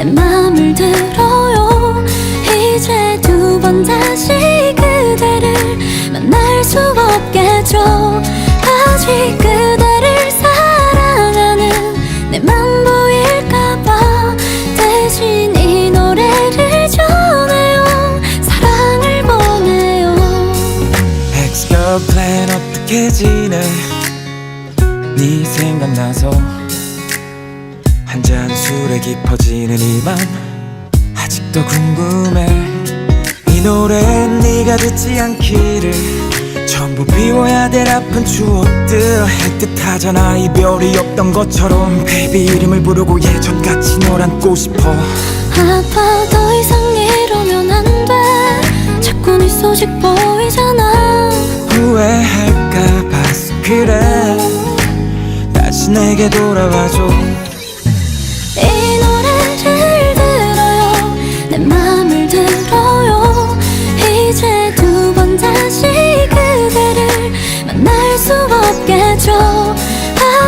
내 맘을 들어요. 이제 두 번 다시 그대를 만날 수 없겠죠. 아직 그대를 사랑하는 내 맘 보일까봐 대신 이 노래를 전해요. 사랑을 보내요. 플랜 어떻게 지내? 네 생각나서 한 잔 술에 깊어지는 이맘 아직도 궁금해. 이 노래는 네가 듣지 않기를. 전부 비워야 될 아픈 추억들. 애틋하잖아 이별이 없던 것처럼. 베이비 이름을 부르고 예전같이 널 안고 싶어. 아파 더 이상 이러면 안 돼. 자꾸 네 소식 보이잖아. 후회할까 봐서 그래. 다시 내게 돌아와줘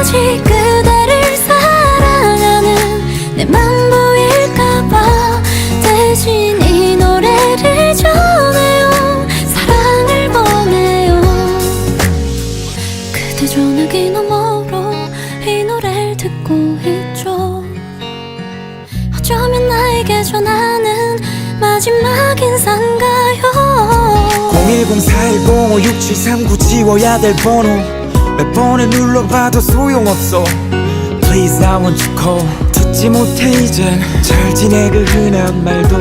아직 그대를 사랑하는 내 맘 보일까봐 대신 이 노래를 전해요. 사랑을 보내요. 그대 전화기 너머로 이 노래를 듣고 있죠. 어쩌면 나에게 전하는 마지막 인사인가요 010-410-5739 지워야 될 번호 몇 번을 눌러봐도 소용없어. Please I want you call. 듣지 못해 이젠. 잘 지내 그 흔한 말도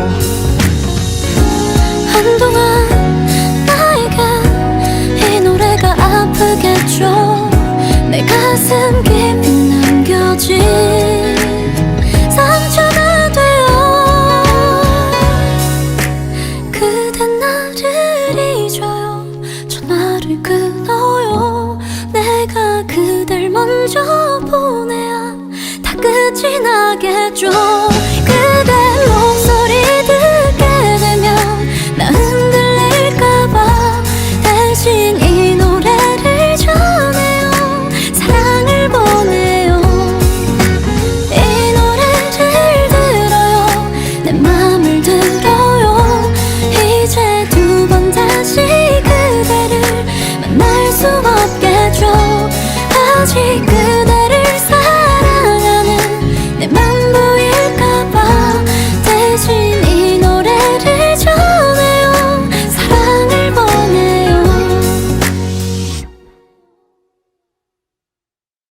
그댈 먼저 보내야 다 끝이 나겠죠. 그대 목소리 듣게 되면 나 흔들릴까봐 대신 이 노래를 전해요. 사랑을 보내요. 이 노래를 들어요. 내 맘을 들어요. 이제 두 번 다시 그대를 만날 수 없겠죠. 아직 그